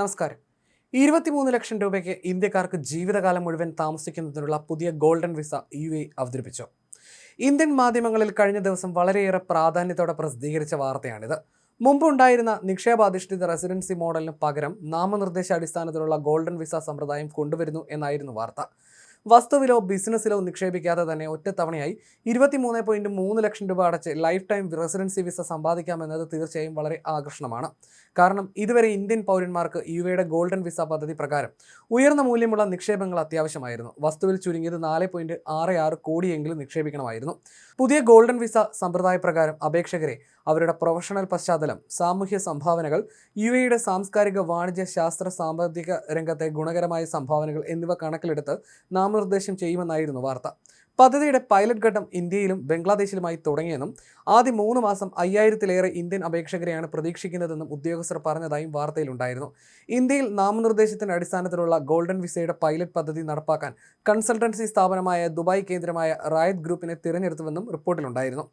നമസ്കാരം. ഇരുപത്തിമൂന്ന് ലക്ഷം രൂപയ്ക്ക് ഇന്ത്യക്കാർക്ക് ജീവിതകാലം മുഴുവൻ താമസിക്കുന്നതിനുള്ള പുതിയ ഗോൾഡൻ വിസ യു എ അവതരിപ്പിച്ചു. ഇന്ത്യൻ മാധ്യമങ്ങളിൽ കഴിഞ്ഞ ദിവസം വളരെയേറെ പ്രാധാന്യത്തോടെ പ്രസിദ്ധീകരിച്ച വാർത്തയാണിത്. മുമ്പുണ്ടായിരുന്ന നിക്ഷേപാധിഷ്ഠിത റെസിഡൻസി മോഡലിന് പകരം നാമനിർദ്ദേശ അടിസ്ഥാനത്തിലുള്ള ഗോൾഡൻ വിസ സമ്പ്രദായം കൊണ്ടുവരുന്നു എന്നായിരുന്നു വാർത്ത. വസ്തുവിലോ ബിസിനസ്സിലോ നിക്ഷേപിക്കാതെ തന്നെ ഒറ്റത്തവണയായി ഇരുപത്തിമൂന്ന് പോയിന്റ് മൂന്ന് ലക്ഷം രൂപ അടച്ച് ലൈഫ് ടൈം റെസിഡൻസി വിസ സമ്പാദിക്കാമെന്നത് തീർച്ചയായും വളരെ ആകർഷണമാണ്. കാരണം ഇതുവരെ ഇന്ത്യൻ പൗരന്മാർക്ക് യു എയുടെ ഗോൾഡൻ വിസ പദ്ധതി പ്രകാരം ഉയർന്ന മൂല്യമുള്ള നിക്ഷേപങ്ങൾ അത്യാവശ്യമായിരുന്നു. വസ്തുവിൽ ചുരുങ്ങിയത് നാല് പോയിന്റ് ആറ് ആറ് കോടിയെങ്കിലും നിക്ഷേപിക്കണമായിരുന്നു. പുതിയ ഗോൾഡൻ വിസ സമ്പ്രദായ പ്രകാരം അപേക്ഷകരെ അവരുടെ പ്രൊഫഷണൽ പശ്ചാത്തലം സാമൂഹ്യ സംഭാവനകൾ യു എയുടെ സാംസ്കാരിക വാണിജ്യ ശാസ്ത്ര സാമ്പത്തിക രംഗത്തെ ഗുണകരമായ സംഭാവനകൾ എന്നിവ കണക്കിലെടുത്ത് നാമനിർദ്ദേശം ചെയ്യുമെന്നായിരുന്നു വാർത്ത. പദ്ധതിയുടെ പൈലറ്റ് ഘട്ടം ഇന്ത്യയിലും ബംഗ്ലാദേശിലുമായി തുടങ്ങിയെന്നും ആദ്യ മൂന്ന് മാസം അയ്യായിരത്തിലേറെ ഇന്ത്യൻ അപേക്ഷകരെയാണ് പ്രതീക്ഷിക്കുന്നതെന്നും ഉദ്യോഗസ്ഥർ പറഞ്ഞതായും വാർത്തയിലുണ്ടായിരുന്നു. ഇന്ത്യയിൽ നാമനിർദ്ദേശത്തിന്റെ അടിസ്ഥാനത്തിലുള്ള ഗോൾഡൻ വിസയുടെ പൈലറ്റ് പദ്ധതി നടപ്പാക്കാൻ കൺസൾട്ടൻസി സ്ഥാപനമായ ദുബായ് കേന്ദ്രമായ റായത് ഗ്രൂപ്പിനെ തിരഞ്ഞെടുത്തുവെന്നും റിപ്പോർട്ടിലുണ്ടായിരുന്നു.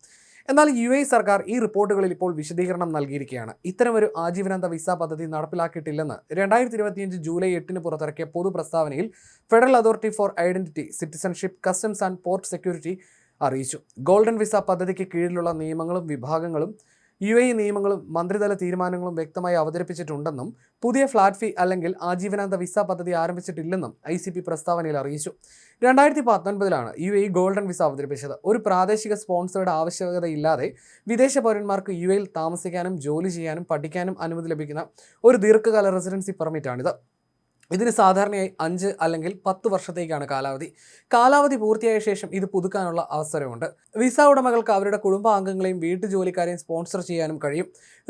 എന്നാൽ യു എ സർക്കാർ ഈ റിപ്പോർട്ടുകളിൽ ഇപ്പോൾ വിശദീകരണം നൽകിയിരിക്കുകയാണ്. ഇത്തരമൊരു ആജീവനാന്ത വിസ പദ്ധതി നടപ്പിലാക്കിയിട്ടില്ലെന്ന് രണ്ടായിരത്തി ഇരുപത്തിയഞ്ച് ജൂലൈ എട്ടിന് പുറത്തിറക്കിയ പൊതു പ്രസ്താവനയിൽ federal authority for identity citizenship customs and port security അറിയിച്ചു. ഗോൾഡൻ വിസ പദ്ധതിക്ക് കീഴിലുള്ള നിയമങ്ങളും വിഭാഗങ്ങളും യു എ നിയമങ്ങളും മന്ത്രിതല തീരുമാനങ്ങളും വ്യക്തമായി അവതരിപ്പിച്ചിട്ടുണ്ടെന്നും പുതിയ ഫ്ലാറ്റ് ഫീ അല്ലെങ്കിൽ ആജീവനാന്ത വിസ പദ്ധതി ആരംഭിച്ചിട്ടില്ലെന്നും ഐ സി പി പ്രസ്താവനയിൽ അറിയിച്ചു. രണ്ടായിരത്തി പത്തൊൻപതിലാണ് യു എ ഗോൾഡൻ വിസ അവതരിപ്പിച്ചത്. ഒരു പ്രാദേശിക സ്പോൺസറുടെ ആവശ്യകതയില്ലാതെ വിദേശ പൗരന്മാർക്ക് യു എയിൽ താമസിക്കാനും ജോലി ചെയ്യാനും പഠിക്കാനും അനുമതി ലഭിക്കുന്ന ഒരു ദീർഘകാല റെസിഡൻസി പെർമിറ്റാണിത്. ഇതിന് സാധാരണയായി അഞ്ച് അല്ലെങ്കിൽ പത്ത് വർഷത്തേക്കാണ് കാലാവധി. കാലാവധി പൂർത്തിയായ ശേഷം ഇത് പുതുക്കാനുള്ള അവസരമുണ്ട്. വിസ ഉടമകൾക്ക് അവരുടെ കുടുംബാംഗങ്ങളെയും വീട്ടുജോലിക്കാരെയും സ്പോൺസർ ചെയ്യാനും കഴിയും.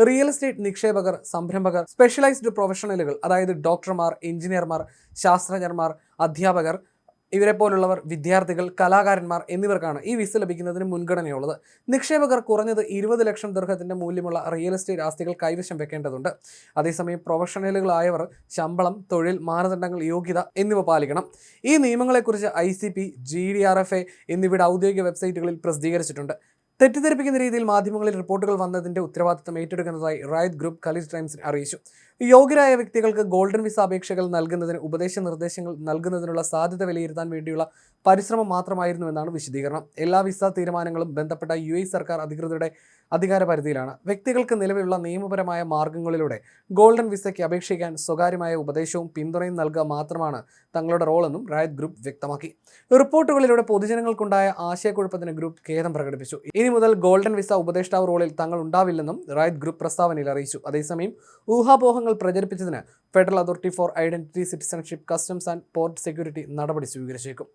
റിയൽ എസ്റ്റേറ്റ് നിക്ഷേപകർ സംരംഭകർ സ്പെഷ്യലൈസ്ഡ് പ്രൊഫഷണലുകൾ അതായത് ഡോക്ടർമാർ എഞ്ചിനീയർമാർ ശാസ്ത്രജ്ഞർമാർ അധ്യാപകർ ഇവരെ പോലുള്ളവർ വിദ്യാർത്ഥികൾ കലാകാരന്മാർ എന്നിവർക്കാണ് ഈ വിസ ലഭിക്കുന്നതിന് മുൻഗണനയുള്ളത്. നിക്ഷേപകർ കുറഞ്ഞത് ഇരുപത് ലക്ഷം ദീർഘത്തിന്റെ മൂല്യമുള്ള റിയൽ എസ്റ്റേറ്റ് ആസ്തികൾ കൈവശം വെക്കേണ്ടതുണ്ട്. അതേസമയം പ്രൊഫഷണലുകളായവർ ശമ്പളം തൊഴിൽ മാനദണ്ഡങ്ങൾ യോഗ്യത എന്നിവ പാലിക്കണം. ഈ നിയമങ്ങളെക്കുറിച്ച് I C P G D R F A എന്നിവയുടെ ഔദ്യോഗിക വെബ്സൈറ്റുകളിൽ പ്രസിദ്ധീകരിച്ചിട്ടുണ്ട്. തെറ്റിദ്ധരിപ്പിക്കുന്ന രീതിയിൽ മാധ്യമങ്ങളിൽ റിപ്പോർട്ടുകൾ വന്നതിന്റെ ഉത്തരവാദിത്തം ഏറ്റെടുക്കുന്നതായി റായത് ഗ്രൂപ്പ് ഖലീസ് ടൈംസ് അറിയിച്ചു. യോഗ്യരായ വ്യക്തികൾക്ക് ഗോൾഡൻ വിസ അപേക്ഷകൾ നൽകുന്നതിന് ഉപദേശ നിർദ്ദേശങ്ങൾ നൽകുന്നതിനുള്ള സാധ്യത വിലയിരുത്താൻ വേണ്ടിയുള്ള പരിശ്രമം മാത്രമായിരുന്നുവെന്നാണ് വിശദീകരണം. എല്ലാ വിസ തീരുമാനങ്ങളും ബന്ധപ്പെട്ട യു സർക്കാർ അധികൃതരുടെ അധികാര പരിധിയിലാണ്. വ്യക്തികൾക്ക് നിലവിലുള്ള നിയമപരമായ മാർഗങ്ങളിലൂടെ ഗോൾഡൻ വിസയ്ക്ക് അപേക്ഷിക്കാൻ സ്വകാര്യമായ ഉപദേശവും പിന്തുണയും നൽകുക മാത്രമാണ് തങ്ങളുടെ റോളെന്നും റായത് ഗ്രൂപ്പ് വ്യക്തമാക്കി. റിപ്പോർട്ടുകളിലൂടെ പൊതുജനങ്ങൾക്കുണ്ടായ ആശയക്കുഴപ്പത്തിന് ഗ്രൂപ്പ് ഖേദം പ്രകടിപ്പിച്ചു. മുതൽ ഗോൾഡൻ വിസ ഉപദേഷ്ടാവ് റോളിൽ തങ്ങൾ ഉണ്ടാവില്ലെന്നും റായത് ഗ്രൂപ്പ് പ്രസ്താവനയിൽ അറിയിച്ചു. അതേസമയം ഊഹാപോഹങ്ങൾ പ്രചരിപ്പിച്ചതിന് federal authority for identity citizenship customs and port security നടപടി സ്വീകരിച്ചേക്കും.